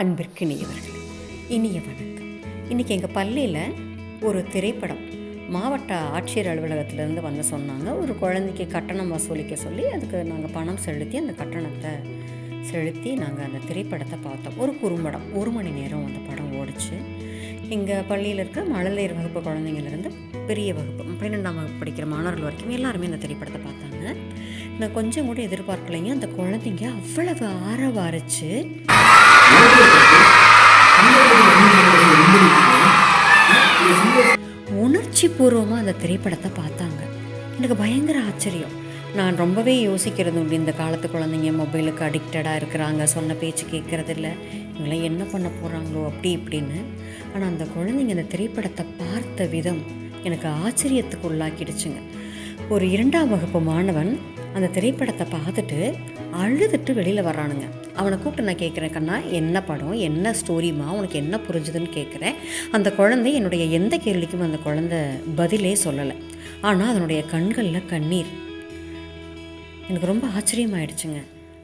அன்பிற்கினியவர்களே இனிய வணக்கம். இன்றைக்கி எங்கள் பள்ளியில் ஒரு திரைப்படம் மாவட்ட ஆட்சியர் அலுவலகத்திலேருந்து வந்து சொன்னாங்க. ஒரு குழந்தைக்கு கட்டணம் வசூலிக்க சொல்லி அதுக்கு நாங்கள் பணம் செலுத்தி அந்த கட்டணத்தை செலுத்தி நாங்கள் அந்த திரைப்படத்தை பார்த்தோம். ஒரு குறும்படம் ஒரு மணி நேரம் அந்த படம் ஓடிச்சு. எங்கள் பள்ளியில் இருக்க மழலையர் வகுப்பு குழந்தைங்கள்லேருந்து பெரிய வகுப்பு பன்னிரெண்டாம் வகுப்பு படிக்கிற மாணவர்கள் வரைக்கும் எல்லாருமே அந்த திரைப்படத்தை பார்த்தாங்க. நான் கொஞ்சம் கூட எதிர்பார்க்கலைங்க. அந்த குழந்தைங்க அவ்வளவு ஆரவாரிச்சு. உணர்ச்சி பூர்வமாக அந்த திரைப்படத்தை பார்த்தாங்க. எனக்கு பயங்கர ஆச்சரியம். நான் ரொம்பவே யோசிக்கிறது உண்டு இந்த காலத்து குழந்தைங்க மொபைலுக்கு அடிக்டடாக இருக்கிறாங்க சொன்ன பேச்சு கேட்குறதில்ல. இவங்களாம் என்ன பண்ண போகிறாங்களோ அப்படி இப்படின்னு. ஆனால் அந்த குழந்தைங்க அந்த திரைப்படத்தை பார்த்த விதம் எனக்கு ஆச்சரியத்துக்கு உள்ளாக்கிடுச்சுங்க. ஒரு இரண்டாம் வகுப்பு மாணவன் அந்த திரைப்படத்தை பார்த்துட்டு அழுதுட்டு வெளியில் வர்றானுங்க. அவனை கூப்பிட்டு நான் கேட்குறேன் கண்ணா என்ன படம்? என்ன ஸ்டோரிமா உனக்கு என்ன புரிஞ்சுதுன்னு கேட்குறேன். அந்த குழந்தை என்னுடைய எந்த கேள்விக்கும் அந்த குழந்தை பதிலே சொல்லலை. ஆனால் அதனுடைய கண்களில் கண்ணீர். எனக்கு ரொம்ப ஆச்சரியமாயிடுச்சுங்க.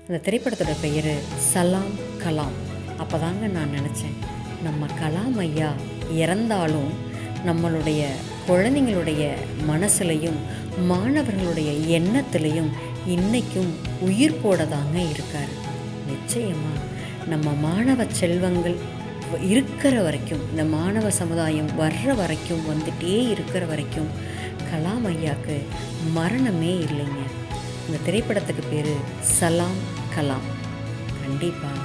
அந்த திரைப்படத்தோட பெயர் சலாம் கலாம். அப்போ தாங்க நான் நினச்சேன் நம்ம கலாம் ஐயா இறந்தாலும் நம்மளுடைய குழந்தைங்களுடைய மனசுலையும் மாணவர்களுடைய எண்ணத்துலையும் இன்றைக்கும் உயிர் போட தாங்க இருக்கார். நிச்சயமாக நம்ம மாணவ செல்வங்கள் இருக்கிற வரைக்கும் இந்த மாணவ சமுதாயம் வர்ற வரைக்கும் வந்துட்டே இருக்கிற வரைக்கும் கலாம் ஐயாவுக்கு மரணமே இல்லைங்க. இந்த திரைப்படத்துக்கு பேர் சலாம் கலாம். கண்டிப்பாக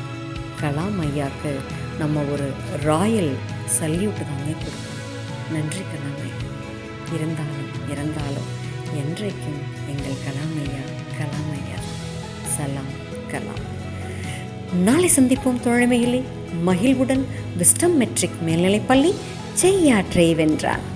கலாம் ஐயாக்கு நம்ம ஒரு ராயல் சல்யூட் தாங்க கொடுக்கணும். நன்றி கலாம் ஐயா. இருந்தாலும் இறந்தாலும் என்றைக்கும் எங்கள் கலாம் ஐயா கலாம் ஐயா சலாம் கலாம். நாளை சந்திப்போம் தோழமையிலே. மகிழ்வுடன் விஸ்டம் மெட்ரிக் மேல்நிலைப்பள்ளி செய்யாற்றை வென்றார்